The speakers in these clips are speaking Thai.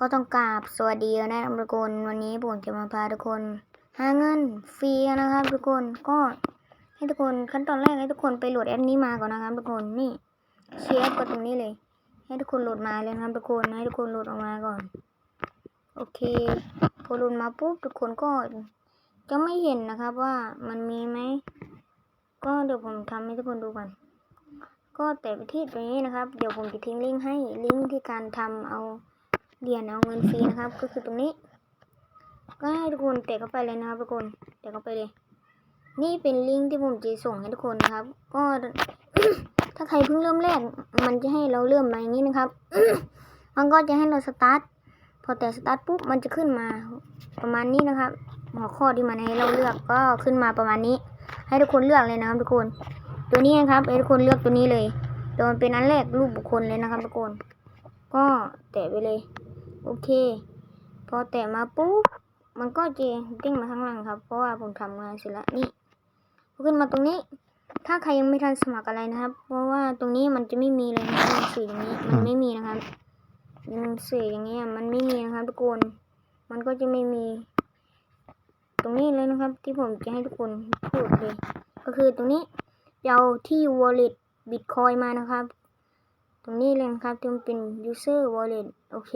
ก็ต้องกราบสวัสดีนะทุกคนวันนี้ผมจะมาพาทุกคน หาเงินฟรีนะครับ ทุกคนก็ให้ทุกคนขั้นตอนแรกให้ทุกคนไปโหลดแอปนี้มาก่อนนะครับ ทุกคนนี่เชียร์กดตรงนี้เลย ให้ทุกคนโหลดมาเลยนะครับ ทุกคนให้ทุกคนโหลดออกมาก่อน โอเคพอโหลดมาปุ๊บทุกคนก็จะไม่เห็นนะครับว่ามันมีไหมก็เดี๋ยวผมทำให้ทุกคนดูก่อนก็แต่ไปที่ตรงนี้นะครับ เดี๋ยวผมจะทิ้งลิงก์ให้ลิงก์ที่การทำเอา เหรียญเอาเงินฟรีนะครับ ก็คือตรงนี้ ก็ให้ทุกคนเตะเข้าไปเลยนะครับทุกคนเตะเข้าไปเลย นี่เป็นลิงก์ที่ผมจะส่งให้ทุกคนนะครับ ก็ถ้าใครเพิ่งเริ่มแรก มันจะให้เราเริ่มมาอย่างนี้นะครับ มันก็จะให้เราสตาร์ทพอแต่สตาร์ทปุ๊บมันจะขึ้นมาประมาณนี้นะครับ หัวข้อที่มันให้เราเลือกก็ขึ้นมาประมาณนี้ ให้ทุกคนเลือกเลยนะครับทุกคน ตัวนี้นะครับให้ทุกคนเลือกตัวนี้เลยตัวมันเป็นอันแรกรูปบุคคลเลยนะครับทุกคน ก็แตะไปเลย โอเค พอแตะมาปุ๊บ มันก็จะเด้งมาข้างหลังครับ เพราะว่าผมทำงานเสร็จแล้วนี่ขึ้นมาตรงนี้ ถ้าใครยังไม่ทันสมัครอะไรนะครับ เพราะว่าตรงนี้มันจะไม่มีเลยนะหนังสืออย่างนี้มันไม่มีนะครับหนังสืออย่างนี้มันไม่มีนะครับ ทุกคน มันก็จะไม่มี ตรงนี้เลยนะครับ ที่ผมจะให้ทุกคนพูดเลย ก็คือตรงนี้เอาที่ wallet bitcoin มานะครับ ตรงนี้เลยนะครับที่มันเป็น user wallet โอเค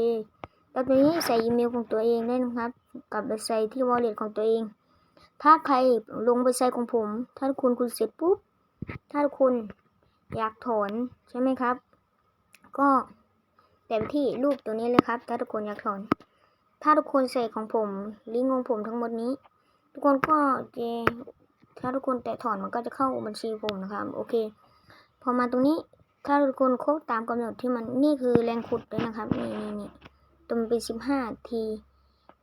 แล้วตรงนี้ใส่อีเมลของตัวเองได้นะครับ กลับไปใส่ที่ wallet ของตัวเอง ถ้าใครลงไปใส่ของผม ถ้าคุณคุณเสร็จปุ๊บ ถ้าคุณอยากถอนใช่ไหมครับ ก็แต่ที่รูปตัวนี้เลยครับ ถ้าทุกคนอยากถอน ถ้าทุกคนใส่ของผม ลิงก์ของผมทั้งหมดนี้ ทุกคนก็จะถ้าทุกคนแตะถอนมันก็จะเข้าบัญชีผมนะครับ โอเค พอมาตรงนี้ ถ้าทุกคนครบตามกำหนดที่มันนี่คือแรงขุดเลยนะครับ นี่นี่นี่ ตัวมันเป็นสิบห้าที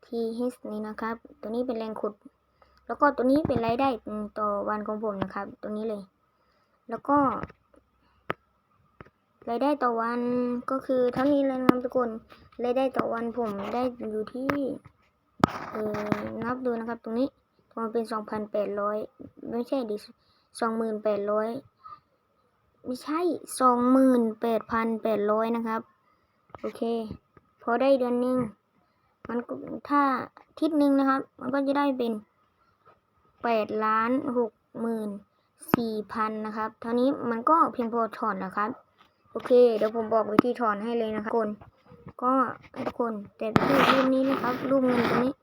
ทีเฮสนี่นะครับ ตัวนี้เป็นแรงขุด แล้วก็ตัวนี้เป็นรายได้ต่อวันของผมนะครับ ตัวนี้เลย แล้วก็รายได้ต่อวันก็คือเท่านี้เลยนะครับทุกคนรายได้ต่อวันผมได้อยู่ที่เออนับดูนะครับ ตรงนี้มันเป็นสองพันแปดร้อยไม่ใช่ดิสองหมื่นแปดร้อยไม่ใช่สองหมื่นแปดพันแปดร้อยนะครับ โอเค พอได้เดือนหนึ่งมันถ้าทิศหนึ่งนะครับ มันก็จะได้เป็นแปดล้านหกหมื่นสี่พันนะครับเท่านี้มันก็เพียงพอถอนนะครับ โอเค เดี๋ยวผมบอกวิธีถอนให้เลยนะครับทุกคนก็ทุกคนแตะไปที่รูปนี้นะครับ รูปเงินตรงนี้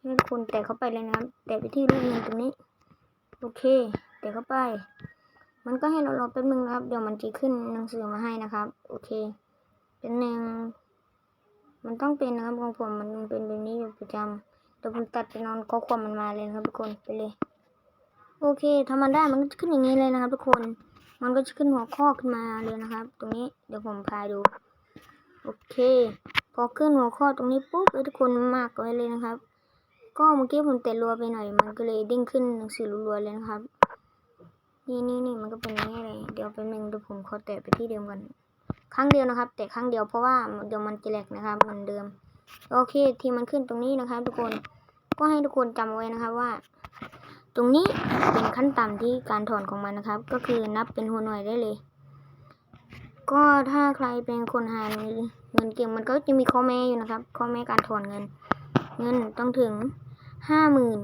ให้ทุกคนแตะเข้าไปเลยนะครับ แตะไปที่รูปเงินตรงนี้ โอเค แตะเข้าไป มันก็ให้เรารอแป๊บนึงนะครับ เดี๋ยวมันจะขึ้นหนังสือมาให้นะครับ โอเค เป็นหนึ่ง มันต้องเป็นนะครับของผมมันเป็นแบบนี้อยู่ประจำเดี๋ยวผมตัดไปนอนข้อความมันมาเลยครับทุกคนไปเลย โอเคทำมันได้มันก็จะขึ้นอย่างนี้เลยนะครับ ทุกคน มันก็จะขึ้นหัวข้อขึ้นมาเลยนะครับ ตรงนี้เดี๋ยวผมพาดู โอเค พอขึ้นหัวข้อตรงนี้ปุ๊บทุกคนมากไว้เลยนะครับ ก็เมื่อกี้ผมเตะรัวไปหน่อยมันก็เลยเด้งขึ้นหนังสือรัวเลยนะครับนี่นี่นี่มันก็เป็นอย่างนี้เลย เดี๋ยวเป็นหนึ่งเดี๋ยวผมขอแตะไปที่เดิมกัน ครั้งเดียวนะครับ แต่ครั้งเดียวเพราะว่าเดี๋ยวมันจะแหลกนะครับเหมือนเดิม โอเคที่มันขึ้นตรงนี้นะครับ ทุกคนก็ให้ทุกคนจำไว้นะครับว่า ตรงนี้เป็นขั้นต่ำที่การถอนของมันนะครับ ก็คือนับเป็นหัวหน่วยได้เลย ก็ถ้าใครเป็นคนหาเงินเก่งมันก็จะมีข้อแม้อยู่นะครับ ข้อแม้การถอนเงิน เงินต้องถึงห้าหมื่น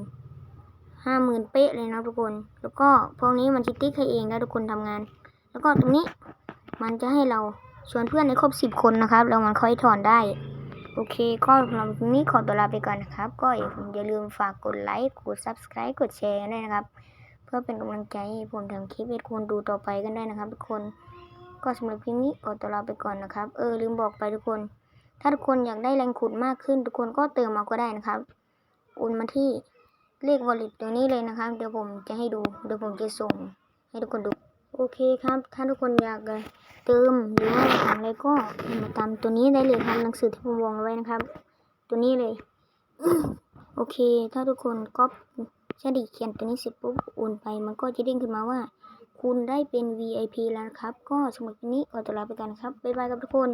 ห้าหมื่นเป๊ะเลยนะทุกคน แล้วก็พวกนี้มันจิติ๊กให้เองถ้าทุกคนทำงาน แล้วก็ตรงนี้มันจะให้เรา ชวนเพื่อนในครบสิบคนนะครับแล้วมันค่อยถอนได้ โอเค ก็สำหรับวันนี้ขอตัวลาไปก่อนนะครับ ก็อย่าลืมฝากกดไลค์ กด subscribe กดแชร์กันด้วยนะครับ เพื่อเป็นกำลังใจให้ผมทำคลิปให้คุณดูต่อไปกันได้นะครับ ทุกคน ก็สำหรับคลิปนี้ขอตัวลาไปก่อนนะครับ เออลืมบอกไปทุกคน ถ้าทุกคนอยากได้แรงขุดมากขึ้น ทุกคนก็เติมมาก็ได้นะครับโอนมาที่เลข wallet ตรงนี้เลยนะครับ เดี๋ยวผมจะให้ดู เดี๋ยวผมจะส่งให้ทุกคนดู โอเคครับ ถ้าทุกคนอยากเติมหรือว่าถากอะไรก็มาตามตัวนี้ได้เลยครับหนังสือที่ผมวางไว้นะครับ ตัวนี้เลย โอเค ถ้าทุกคนก๊อปแค่ดีเขียนตัวนี้เสร็จปุ๊บโอนไป มันก็จะเด้งขึ้นมาว่า คุณได้เป็น VIP แล้วครับ ก็สำหรับวันนี้ขอตัวลาไปกันครับบ๊ายบายครับทุกคน